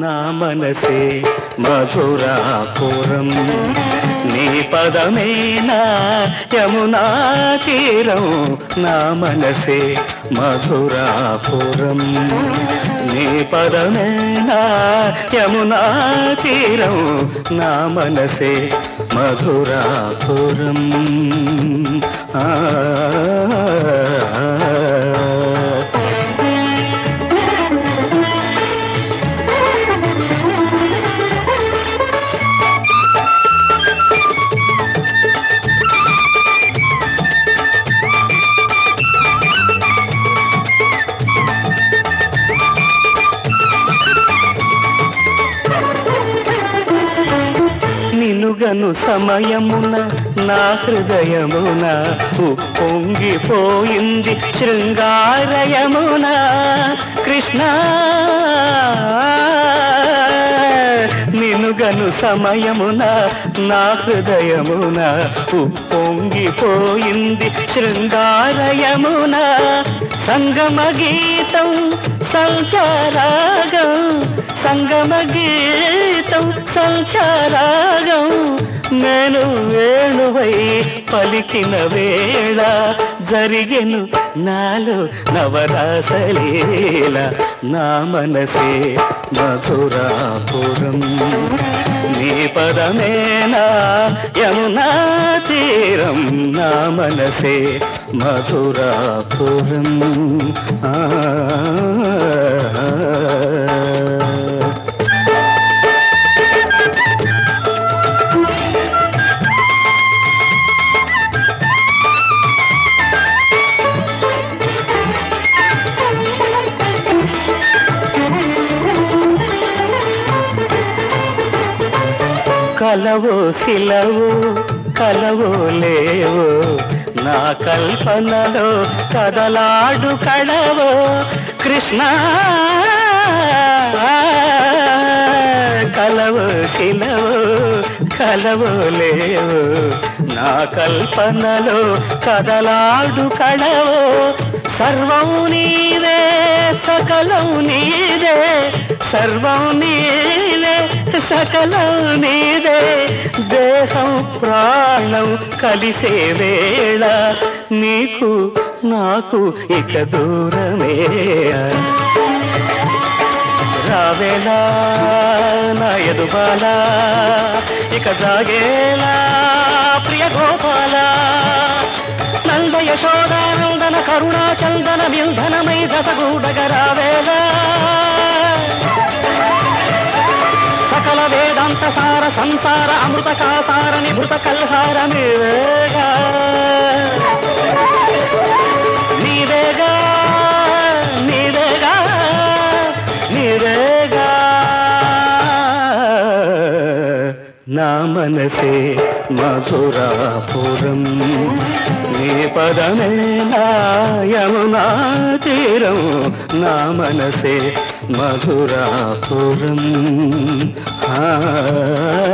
నా మనసే మధురాపురం నీ పదమేనా యమునా తీరం? నా మనసే మధురాపురం నీ పదమేనా యమునా తీరం? నా మనసే మధురాపురం ఆ నిలుగను సమయమున నా హృదయమున పొంగిపోయింది శృంగారయమున. కృష్ణ నినుగను సమయమున నా హృదయమున పొంగిపోయింది శృంగారయమున. సంగమ గీతం సంచారాగం సంగమ గీతం సంఖ్యారాగం నేను వేణువై పలికిన వేళ జరిగెను నాలో నవరాసలీల నా మనసే మధురాపురం. నీ పదమేనా యమునా తీరం నా మనసే మధురాపురం. ఆ అలవో శిలవో కలవో లేవో నా కల్పనలో కదలాడు కడవో కృష్ణ. కలవో శిలవో కలవో లేవో నా కల్పనలో కదలాడు కడవో సర్వం నీవే సకలం నీదే సర్వం నీదే. సకలం నీదే దేహం ప్రాణం కలిసే వేళ నీకు నాకు ఇక దూరమే రావేలా నా ఎదుబాల ఇక జాగేలా ప్రియ గోపాల. నంద యశోదానందన కరుణాచందన చందన వింధనమై దశగూడగ రావేలా. సార సంసార అమృత కాసార నిమృత కల్హార నీవేగా. నీవేగా నీవేగా నీవేగా. నా మనసే మధురాపురం నీ పదమే నా యమునా తీరం. నా మనసే మధురాపురం. ఆ